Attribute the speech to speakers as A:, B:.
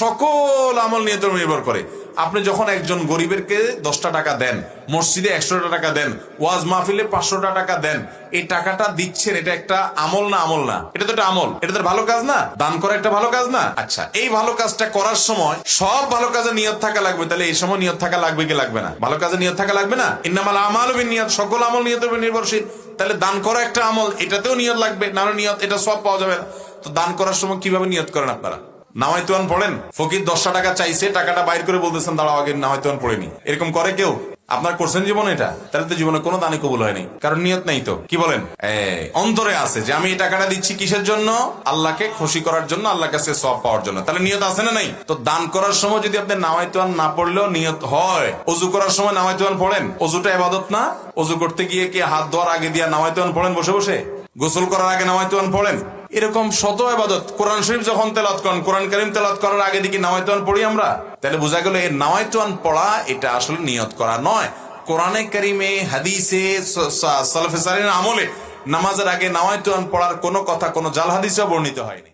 A: সকল আমল উপর নির্ভর করে। আপনি যখন একজন গরিবেরকে দশটা টাকা দেন, মসজিদে একশোটা টাকা দেন, ওয়াজ মাহফিলে পাঁচশোটা টাকা দেন, এই টাকাটা দিচ্ছেন, এটা একটা আমল না আমল না? এটা তো একটা আমল। এটা তো ভালো কাজ না? দান করা একটা ভালো কাজ না? আচ্ছা এই ভালো কাজটা করার সময় সব ভালো কাজে নিয়ত থাকা লাগবে, তাহলে এই সময় নিয়ত থাকা লাগবে কি লাগবে না? ভালো কাজে নিয়ত থাকা লাগবে না? ইন্নামাল আমাল নিয়ত সকল আমল নিয়ত নির্ভরশীল। তাহলে দান করা একটা আমল, এটাতেও নিয়ত লাগবে, না নিয়ত, এটা সব পাওয়া যাবে না। তো দান করার সময় কীভাবে নিয়ত করেন আপনারা? নামাইতুয়ান পড়েন? ফকির দশটা টাকা চাইছে, টাকাটা বাইর করে বলতেছেন, দাঁড়াও, আগে নামাইতুয়ান পড়েনি। এরকম করে কেউ? আপনার করছেন জীবনে এটা? তাহলে তো জীবনে কোনো দানে কবুল হয়নি। কারণ নিয়ত নাই তো? কি বলেন? অন্তরে আছে যে আমি এই টাকাটা দিচ্ছি কিসের জন্য? আল্লাহকে খুশি করার জন্য আল্লাহ কাছে সব পাওয়ার জন্য। তাহলে নিয়ত আছে না নাই? তো দান করার সময় যদি আপনি নামাইতুয়ান না পড়লেও নিয়ত হয়, অজু করার সময় নামাইতুয়ান পড়েন? অজুটা এবাদত না? অজু করতে গিয়ে কি হাত ধোয়ার আগে দিয়ে নামাইতুয়ান পড়েন বসে বসে? গোসল করার আগে নামাইতুয়ান পড়েন। এরকম শত আবাদত কোরআন শরীফ যখন তেলাত করেন, কোরআন করিম তেলাত করার আগে দিকে নামাইতুয়ান পড়ি আমরা। তাহলে বোঝা গেল এই নামাইতুয়ান পড়া এটা আসলে নিয়ত করা নয়। কোরআনে করিমে, হাদিসে সালফেসারিন আমলে নামাজের আগে নামাইতুয়ান পড়ার কোনো কথা, কোনো জাল হাদিসে বর্ণিত হয়নি।